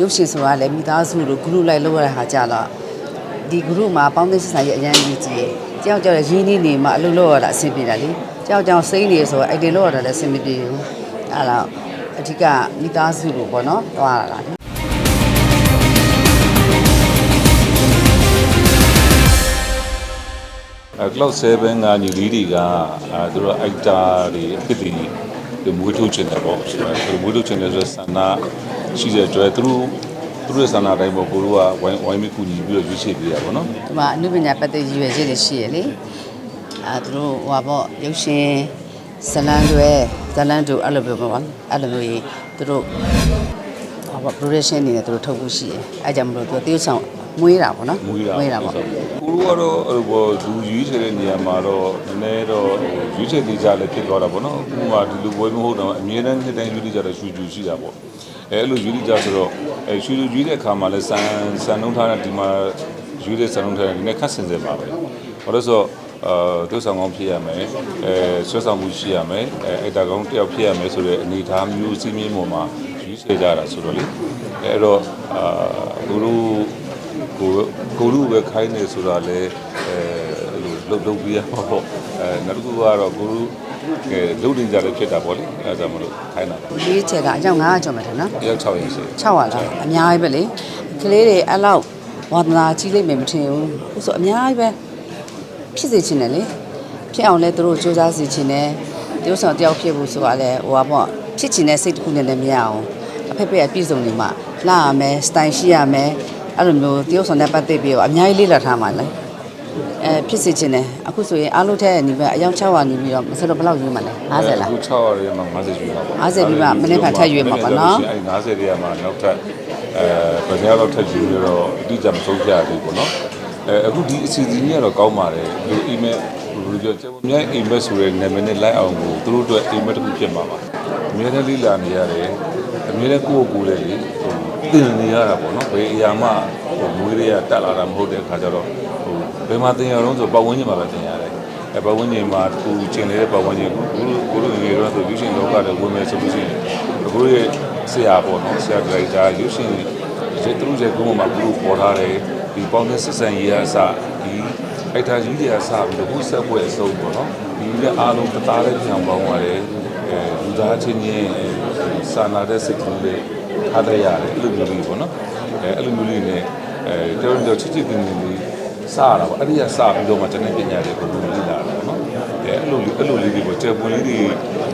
ရုပ်ရှင်ဆိုတာလည်းမိသားစုလို group လိုက်လောက်ရတဲ့ဟာကြတော့ဒီ group မှာပေါင်းသင်းဆက်ဆံရေးအရင်ကြီးကြီးတယောက်ကြောက်ရင်းနှီးနေမှအလုပ်လုပ်ရတာအဆင်ပြေတာလေတယောက်ကြောက်စိမ့်နေဆိုတော့အိုက်တင်လုပ်ရတာလည်းအဆင်မပြေဘူးအဲ့တော့အဓိကမိသားစုလိုပေါ့နော်သွားရတာလေအဲ Cloud 7ကညီလေးတွေကအဲသူတို့ actor တွေအဖြစ်တွေဒီမွေးထုတ်ချင်တယ်ပေါ့ဆိုတော့သူတို့မွေးထုတ်ချင်တယ်ဆိုတော့ဆန္ဒ ရှိတဲ့အတွက်သူတို့သူတို့ရဲ့ဆန္ဒတိုင်းပေါ့ကိုတို့ကဝိုင်းဝိုင်းပြီးကူညီပြီးတော့ရွေးချယ်ပေးရပါတော့နော်ဒီမှာအနုပညာပတ်သက်ရည်ရွယ်ချက်တွေရှိရလေအဲသူတို့ဟိုပါပေါ့ရုပ်ရှင်ဇလန်းတွေဇလန်းတို့အဲ့လိုပဲပေါ့အဲ့လိုမျိုးကြီးသူတို့ဟောပေါ့ production အနေနဲ့သူတို့ထုတ်ဖို့ရှိတယ်အဲကြောင့်မလို့သူကတရုတ်ဆောင်မွေးတာပေါ့နော်မွေးတာမွေးတာပေါ့ကိုတို့ကတော့အဲ့လိုပေါ့သူရွေးချယ်တဲ့နေရာမှာတော့နည်းနည်းတော့ဟိုရွေးချယ်သေးကြလည်းဖြစ်သွားတာပေါ့နော်အခုမှဒီလိုပွဲမဟုတ်တော့အမြဲတမ်းနှစ်တိုင်းရွေးကြတော့ရွှေကျူရှိတာပေါ့ အဲအဲ့လိုရွေးကြဆိုတော့အဲရွှေကျူရွေးတဲ့အခါမှာလည်းစံစံနှုန်းထားတဲ့ဒီမှာရွေးတဲ့စံနှုန်းထားတဲ့ဒီနေ့ခက်စင်စင်ပါပဲဘာလို့ဆိုတော့အာဒုဆောင်ကောင်းဖြစ်ရမယ်အဲဆွဲဆောင်မှုရှိရမယ်အဲအိုက်တာကောင်းတစ်ယောက်ဖြစ်ရမယ်ဆိုတဲ့အနေအထားမျိုးစီးမင်းပေါ်မှာရွေးချယ်ကြတာဆိုတော့လေအဲအဲ့တော့အာကိုတို့ကိုကိုလူပဲခိုင်းနေဆိုတာလဲအဲအဲ့လိုလှုပ်လှုပ်ပြရမှာပေါ့အဲနောက်တစ်ခုကတော့ကိုလူ အဲလှုပ်နေကြတယ်ဖြစ်တာပေါ့လေအဲဒါကြောင့်မလို့ခိုင်းတာပါရွေးချယ်ကအကြောင်း900ကျော်မှတယ်နော်ရောက်6ရက်ရှိ600လားအများကြီးပဲလေကလေးတွေအဲ့လောက်ဝါသနာကြီးလိမ့်မယ်မထင်ဘူးအခုဆိုအများကြီးပဲဖြစ်စေချင်တယ်လေဖြစ်အောင်လဲသူတို့စူးစမ်းစီချင်တယ်တရုတ်ဆောင်တယောက်ဖြစ်ဖို့ဆိုတာလဲဟိုပါပေါ့ဖြစ်ချင်တဲ့စိတ်တစ်ခုနဲ့လည်းမရအောင်အဖက်ဖက်ကပြည်စုံနေမှလှရမယ်စတိုင်ရှိရမယ်အဲ့လိုမျိုးတရုတ်ဆောင်နဲ့ပတ်သက်ပြီးတော့အများကြီးလေ့လာထားမှလဲ အဲဖြစ်စေချင်တယ်အခုဆိုရင်အားလုံးထဲနေပဲအယောက်600နေပြီးတော့မစတော့ဘယ်လောက်ယူမှလဲ50လားအခု6ရက်မှာ50ရွေးပါပေါ့50ပြီးမှမနေ့ကထပ်ရွေးမှာပေါ့နော်အဲ့50ရက်မှာနောက်ထပ်အဲဗဇာတော့ထပ်ရွေးပြီးတော့အတိအကျမဆုံးဖြတ်ရသေးဘူးပေါ့နော်အဲအခုဒီအစီအစဉ်ကြီးကတော့ကောင်းပါတယ်ဒီ email ဘယ်လိုပြောကျမမြိုင် email ဆိုတဲ့နာမည်နဲ့လိုက်အောင်ကိုသူတို့အတွက် email တစ်ခုဖြစ်မှာပါအများနဲ့လိလာနေရတယ်အများနဲ့ကိုယ့်ကိုယ်ကိုယ်လည်းလေဟိုတင်နေရတာပေါ့နော်ဘယ်အရာမှဟိုမွေးရတက်လာတာမဟုတ်တဲ့အခါကျတော့ဟို ဘယ်မှာတင်ရအောင်ဆိုပတ်ဝန်းကျင်မှာပဲတင်ရတယ်အဲပတ်ဝန်းကျင်မှာကိုကျင်နေတဲ့ပတ်ဝန်းကျင်ကိုကိုကိုလိုငယ်တော့ဆိုယူရှင်လောကတွေဝင်မယ်ဆိုလို့ရှိရင်ကိုရဲ့ဆရာပေါ့နော်ဆရာဒရိုက်တာယူရှင်ဒီသူတို့ရဲ့ကုန်းမှာကိုပေါ်ထားတယ်ဒီပေါင်းတဲ့စစ်ဆန်ရေးအစဒီအိုက်တာကြီးတွေအစပြီးတော့ခုဆက်ပွဲအစုံပေါ့နော်ဒီလည်းအားလုံးတသားလေးပြန်ပေါင်းပါတယ်အဲလူသားချင်းချင်းစာနာတဲ့စိတ်ကလေးတွေထားတတ်ရတယ်အဲ့လိုမျိုးလေးပေါ့နော်အဲအဲ့လိုမျိုးလေးနဲ့အဲတော်တော်ချစ်ချစ်တင်တင်လေး စရတာပေါ့အဲ့ဒီကစပြီးတော့မှတနေ့ပညာတွေကိုလူလေးလာတာပေါ့နော်အဲအဲ့လိုလေးအဲ့လိုလေးတွေပေါ့ကျေပွန်လေးတွေ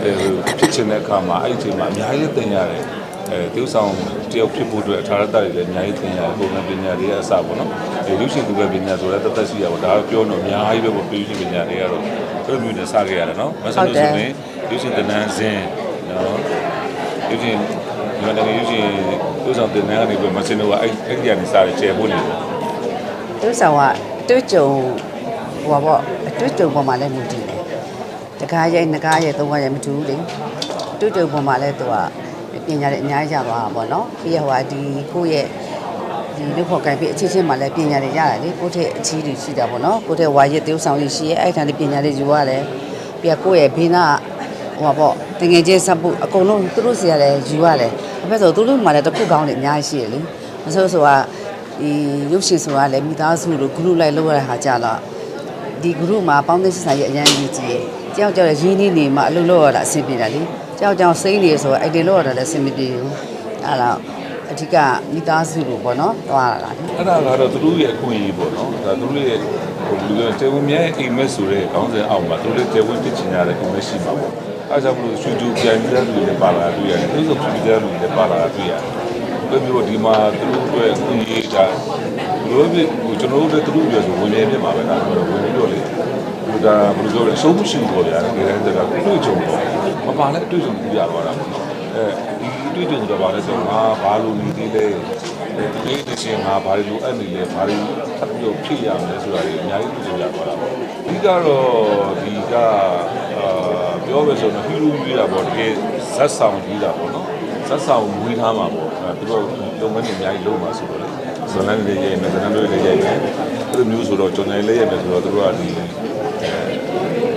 အဲဖြစ်ချင်တဲ့အခါမှာအဲ့ဒီအချိန်မှာအများကြီးသင်ရတယ်အဲတိ ਉ ဆောင်တယောက်ဖြစ်ဖို့အတွက်အထာရတတွေလည်းအများကြီးသင်ရတယ်ပုံမှန်ပညာတွေကအစပေါ့နော်အဲလူရှင်သူပဲပညာဆိုတဲ့တသက်ရှိရပါတော့ဒါကပြောတော့အများကြီးပဲပေါ့ပြည်ရှင်ပညာတွေကတော့သူတို့မျိုးနဲ့စခဲ့ရတယ်နော်မဆန်လို့ဆိုရင်လူရှင်တနန်းစင်နော်လူရှင်ဒီမှာလည်းလူရှင်တိ ਉ ဆောင်တင်နန်းကနေပြီးမဆင်တော့အဲ့အဲ့ဒီကနေစတယ်ကျယ်ဖို့နေတယ်သူဆောင်က တွေ့ကြုံဟိုပါပေါ့အတွေ့ကြုံပေါ်မှာလည်းမူတည်တယ်တကားရိုက်ငကားရိုက်သုံးကားရိုက်မတူဘူးလေတွေ့ကြုံပေါ်မှာလည်းသူကပညာတွေအများကြီးရသွားတာပေါ့နော်ပြီးရဟိုကဒီကိုယ့်ရဲ့ဒီလူခေါ်ကိုင်ပြီးအချင်းချင်းမှလည်းပညာတွေရတယ်လေကိုယ့်ထက်အချီးတွေရှိတာပေါ့နော်ကိုယ့်ထက်ဝါရစ်တေးဆောင်ကြီးရှိရဲ့အဲ့ထန်ဒီပညာတွေယူရတယ်ပြီးရကိုယ့်ရဲ့ဘေးနာဟိုပါပေါ့တငယ်ချင်းဆက်ဖို့အကုန်လုံးသူတို့စီရတယ်ယူရတယ်အဖေဆိုသူတို့မှလည်းတစ်ခုကောင်းတယ်အများကြီးရှိရလေမဆိုးဆိုက ဒီရုပ်ရှင်ဆိုတာလည်းမိသားစုလို group လိုက်လောက်ရတဲ့ဟာကြတော့ဒီ group မှာပေါင်းသင်းဆက်ဆံရေးအရင်ကြီးကြီးတယောက်ကြောက်ရင်းနှီးနေမှအလုပ်လုပ်ရတာအဆင်ပြေတာလေတယောက်ကြောက်စိမ့်နေဆိုတော့အိုက်တင်လုပ်ရတာလည်းအဆင်မပြေဘူးအဲ့တော့အဓိကမိသားစုလိုပေါ့နော်သွားရတာလေအဲ့ဒါကတော့သူတို့ရဲ့အခွင့်အရေးပေါ့နော်ဒါသူတို့ရဲ့ဟိုလူတွေတေဝင်မြဲအိမ်မက်ဆိုတဲ့ခေါင်းစဉ်အောက်မှာသူတို့တေဝင်ဖြစ်ချင်ရတဲ့အိမ်မက်ရှိမှာပေါ့အဲဒါကြောင့်မလို့ရွှေတူပြန်ပြီးတဲ့လူတွေပါလာတွေ့ရတယ်သူတို့ဆိုပြီးတဲ့လူတွေပါလာတွေ့ရတယ် ဘယ်လိုဒီမှာသူတို့အတွက်အခွင့်အရေးဒါဘလို့ဖြစ်ဟိုကျွန်တော်တို့လည်းသူတို့ပြောဆိုဝင်နေပြမှာပဲဒါဆိုတော့ဝင်ပြီးတော့လေဟိုဒါဘယ်လိုပြောလဲအရှုံးမရှိဘူးပေါ့ဗျာဒီကနေ့တည်းကတွေ့ကြုံပေါ့မပါလဲတွေ့ကြုံပြရပါတာပေါ့နော်အဲဒီတွေ့ကြုံတော့ပါလဲဆိုတော့ငါဘာလို့နေသေးလဲဒီနေ့တစ်ချိန်မှာဘာလို့အဲ့နေလဲဘာလို့ထပ်ပြီးဖြစ်ရမလဲဆိုတာတွေအများကြီးသိကြရပါတာပေါ့ဒီကတော့ဒီကအာပြောရဆိုတော့ဟီရိုကြီးတာပေါ့တကယ်ဇက်ဆောင်ကြီးတာပေါ့နော် ဇက်ဆောင်ဝီးထားမှာပေါ့အဲသူတို့လုပ်ငန်းတွေအများကြီးလုပ်မှာဆိုတော့လေဇွန်လန်းလေးရေးမယ်ဇန်နဝါရီလေးရေးမယ်အဲ့လိုမျိုးဆိုတော့ကျွန်တော်လေးရေးမယ်ဆိုတော့သူတို့ကဒီအဲ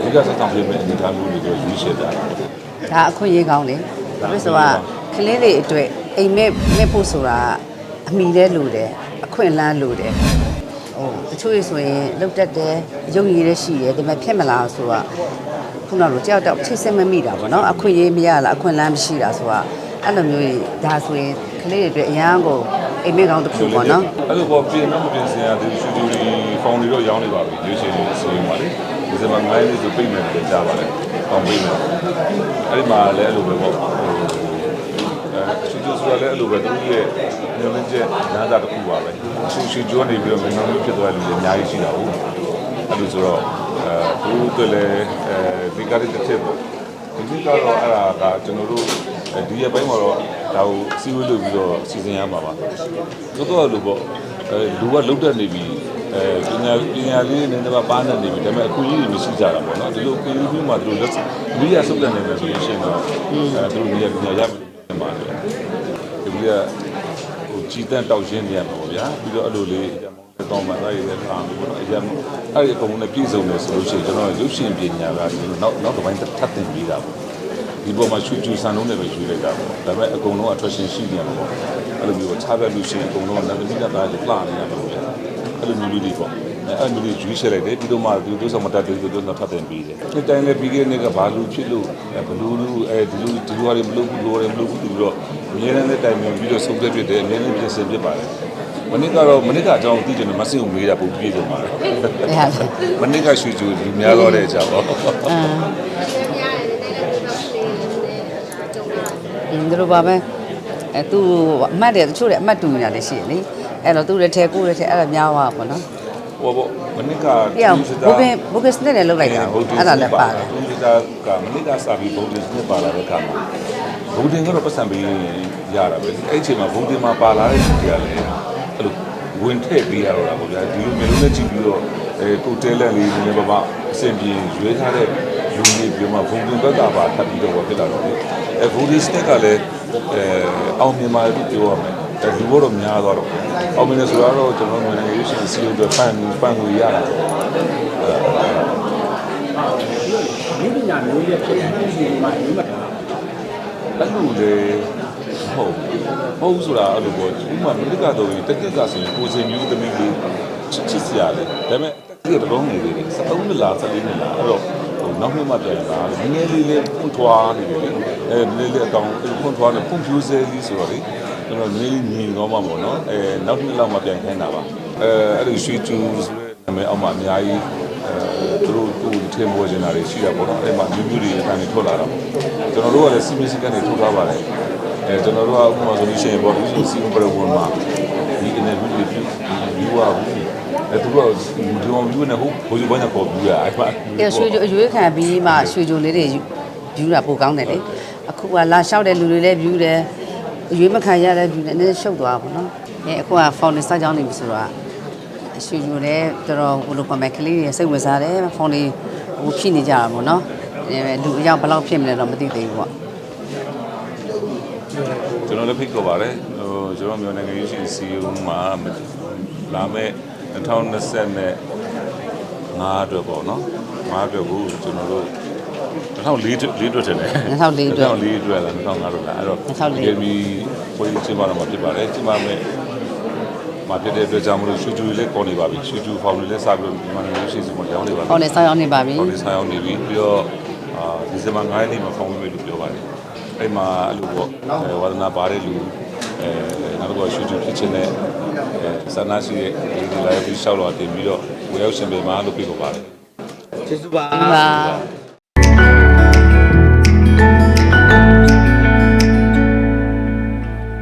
ဒီကဇက်ဆောင်ရေးမယ်အနေထားမျိုးတွေရွေးချယ်တာဒါအခွင့်အရေးကောင်းလေဒါလို့ဆိုကကလေးတွေအတွက်အိမ်မက်မက်ဖို့ဆိုတာအမိလဲလိုတယ်အခွင့်အလန်းလိုတယ်ဟိုတချို့ရေဆိုရင်လုတ်တက်တယ်ရုပ်ရည်လည်းရှိတယ်ဒါပေမဲ့ဖြစ်မလားဆိုတော့ခုနကလိုကြောက်တော့ချိတ်ဆက်မမိတာပေါ့နော်အခွင့်အရေးမရလားအခွင့်အလန်းမရှိတာဆိုတော့ အဲ့လိုမျိုးကြီးဒါဆိုရင်ကလေးတွေအတွက်အရန်ကိုအိမ်မက်ကောင်းတစ်ခုပေါ့နော်အဲ့လိုပေါ့ပြင်မပြင်စင်ရသေးစတူဒီဖောင်တွေတော့ရောင်းနေပါပြီရွေးချယ်နေစီရင်ပါလေဒီစမှာ9ရက်ဆိုပြိတ်မယ်လို့ကြားပါတယ်ပေါင်ပြိတ်မယ်အဲ့ဒီမှာလည်းအဲ့လိုပဲပေါ့အဲစတူဒီဆိုလည်းအဲ့လိုပဲသူရဲ့ညွှန်ချက်နားတာတစ်ခုပါပဲရှူရှူကျွန်းနေပြီးတော့မင်းတို့ဖြစ်သွားတယ်လူတွေအများကြီးရှိတာဟုတ်အဲ့လိုဆိုတော့အဲသူတို့လည်းအဲဒီကားတစ်ချက်ပေါ့ဒီကတော့အဲ့ဒါကကျွန်တော်တို့ ဒီရပိုင်းမှာတော့ဒါကိုစီးဝေးလုပ်ပြီးတော့စီစဉ်ရမှာပါသို့တော့လို့ပေါ့အဲလူကလုတ်တက်နေပြီအဲပညာပညာလေးနည်းနည်းပါပါနေနေပြီဒါပေမဲ့အခုကြီးတွေမရှိကြတာပေါ့နော်ဒီလိုအခုကြီးမျိုးမှာသူတို့လက်မိရစုပ်တက်နေတယ်ဆိုရင်ရှင်းတော့အဲသူတို့နေရာပညာရမယ်မှာတယ်ဒီကဟိုကြီးတန်းတောက်ရှင်းနေရမှာပေါ့ဗျာပြီးတော့အဲ့လိုလေးအကြမ်းတော့မှလည်းရတာပေါ့နော်အကြမ်းအဲ့ဒီအကုန်လုံးပြည့်စုံတယ်ဆိုလို့ရှိရင်ကျွန်တော်ရုပ်ရှင်ပညာကနောက်နောက်တစ်ပိုင်းထပ်တင်ပြီးတာပေါ့ ဒီပေါ်မှာချွေချွေဆန်လုံးနဲ့ပဲရွေးလိုက်တာပေါ့ဒါပေမဲ့အကုန်လုံး attraction ရှိနေမှာပေါ့အဲ့လိုမျိုးချားပြလို့ရှိရင်အကုန်လုံးကနန္ဒမိကသားကြီးလှနေရမှာပေါ့အဲ့လိုမျိုးလေးပေါ့အဲ့လိုမျိုးရွေးချယ်လိုက်တယ်ပြီးတော့မှဒီတို့ဆောင်မတက်သေးဘူးတို့တော့ထပ်တင်ပြီးတယ်ဒီတိုင်းလည်းပြီးခဲ့တဲ့နေ့ကဘာလို့ဖြစ်လို့ဘလူးလူအဲဒီလိုဒီလိုရမလို့ဘူးလိုရမလို့ဘူးဒီလိုတော့အများနဲ့တိုင်ပင်ပြီးတော့ဆုံးဖြတ်ဖြစ်တယ်အများနဲ့ပြင်ဆင်ဖြစ်ပါတယ်မနစ်ကတော့မနစ်ကအကြောင်းသိကြတယ်မစင်ကိုမေးတာပုံပြည့်စုံပါတယ်အဲ့ဒါလေမနစ်ကရွှေကျူလူများတော့တဲ့အကြောင်းပေါ့ အမ်အင်းတို့ပါပဲအဲသူအမှတ်တယ်တချို့လည်းအမှတ်တူနေတာလည်းရှိတယ်လေအဲ့တော့သူလည်းထဲကိုလည်းထဲအဲ့ဒါများသွားပါတော့ဟိုပေါ့မနစ်ကပြအောင်ဘုကင်ဘုကင်စနစ်နဲ့လောက်လိုက်တာအဲ့ဒါလည်းပါတယ်ဘုရားကမနစ်ကစာပြီးဘုဒ္ဓစနစ်ပါလာတဲ့ခါမှာဘုဒ္ဓင်ကတော့ပတ်စံပြီးရတာပဲအဲ့ဒီအချိန်မှာဘုဒ္ဓင်မှာပါလာတဲ့လူတွေကလည်းအဲ့လိုဝင်ထည့်ပေးရတော့တာပေါ့ဗျာဒီလိုမျိုးနဲ့ကြည့်ပြီးတော့အဲကိုတဲလက်လေးနည်းနည်းပါးပါအဆင်ပြေရွေးထားတဲ့ လူကြီးပြီးမှဘုံဘုံဘက်ကပါထပ်ပြီးတော့ဖြစ်လာတော့လေအဲဘုဒ္ဓစနစ်ကလည်းအဲအောင်မြင်ပါလို့ပြောရမယ်အဲလူဘောတော့များသွားတော့အောင်မြင်တယ်ဆိုတော့ကျွန်တော်တို့နိုင်ငံရေးရှင်စီလိုတွေဖန်ဖန်ကိုရတာမိပညာမျိုးရဲ့ဖြစ်နေရှိမှအရင်ကတည်းကအဲ့လိုလေဟုတ်ဟုတ်ဆိုတာအဲ့လိုပေါ့ဥမာမိကတော့တက်ကက်ကဆိုရင်ကိုစင်မျိုးသမီးလေးချစ်ချစ်စရာလေဒါပေမဲ့တက်ကက်တော့ငယ်သေးတယ်73နှစ်လား74နှစ်လားအဲ့တော့ဟို နောက်နှစ်မှပြန်လာငယ်ငယ်လေးလေးဖွင့်ထွားနေတယ်လေအဲနည်းလေးအကောင်ဖွင့်ထွားနေဖွင့်ဖြူးစဲလေးဆိုတော့လေကျွန်တော်နည်းလေးညီတော့မှာပေါ့နော်အဲနောက်နှစ်လောက်မှပြန်ခိုင်းတာပါအဲအဲ့လိုရွှေကျူဆိုတဲ့နာမည်အောက်မှာအများကြီးအဲသူတို့ကိုထင်ပေါ်နေတာတွေရှိတာပေါ့နော်အဲ့မှာမျိုးမျိုးတွေအတိုင်းထွက်လာတာပေါ့ကျွန်တော်တို့ကလည်းစီမင်းစည်းကမ်းတွေထုတ်ထားပါတယ်အဲကျွန်တော်တို့ကဥပမာဆိုလို့ရှိရင်ပေါ့ဒီစီမပရဝန်မှာဒီအနေနဲ့ဒီပြုယူ ရဘူးအဲသူကဒီမှာယူနေဟုတ်ဘိုးဘွားကပေါ်ပြီးရအဲ့မှာကဲရွှေကြိုအရွေးခံပြီးမှရွှေကြိုလေးတွေယူတာပိုကောင်းတယ်လေအခုကလာလျှောက်တဲ့လူတွေလည်းယူတယ်အရွေးမခံရတဲ့ယူတယ်နည်းနည်းရှုပ်သွားပါတော့အဲအခုကဖောင်နေစိုက်ကြောင်းနေပြီဆိုတော့ရွှေကြိုလည်းတော်တော်ဘယ်လိုခေါ်မလဲကလေးတွေစိတ်ဝင်စားတယ်ဖောင်နေဟိုဖြစ်နေကြတာပေါ့နော်အဲလူအယောက်ဘယ်လောက်ဖြစ်မလဲတော့မသိသေးဘူးပေါ့ကျွန်တော်လည်းဖိတ်ခေါ်ပါတယ်ဟိုကျွန်တော်မြန်မာနိုင်ငံရေးရှင်စီယုံမှာလာမဲ့ 2020နဲ့5အတွက်ပေါ့နော်5အတွက်ကိုကျွန်တော်တို့2004လေးအတွက်ထင်တယ်2004အတွက်2004အတွက်လား2005အတွက်လားအဲ့တော့2004ဒီမီပွဲကျင်းပတော့မှာဖြစ်ပါတယ်ကျင်းပမဲ့မှာဖြစ်တဲ့အတွက်ကြောင့်မလို့ရှူဂျူလေးပေါ်နေပါပြီရှူဂျူဖောင်လေးလည်းစပြီးတော့ဒီမှာနေရှိစီမှာရောင်းနေပါပြီဖောင်နေစိုက်အောင်နေပါပြီဖောင်လေးဆိုင်အောင်နေပြီပြီးတော့အာဒီဇင်ဘာ9ရက်နေ့မှာဖောင်ဝင်မယ်လို့ပြောပါတယ်အဲ့မှာအဲ့လိုပေါ့အဲဝါဒနာပါတဲ့လူ အဲနောက်တော့ရှူဂျူဖြစ်ခြင်းနဲ့အဲဆန္ဒရှိတဲ့ဒီ live ပြီးရှောက်တော့တင်ပြီးတော့ဝယ်ရောက်ရှင်ပေမှာလို့ပြောပါတယ်ကျေးဇူးပါဒီပါ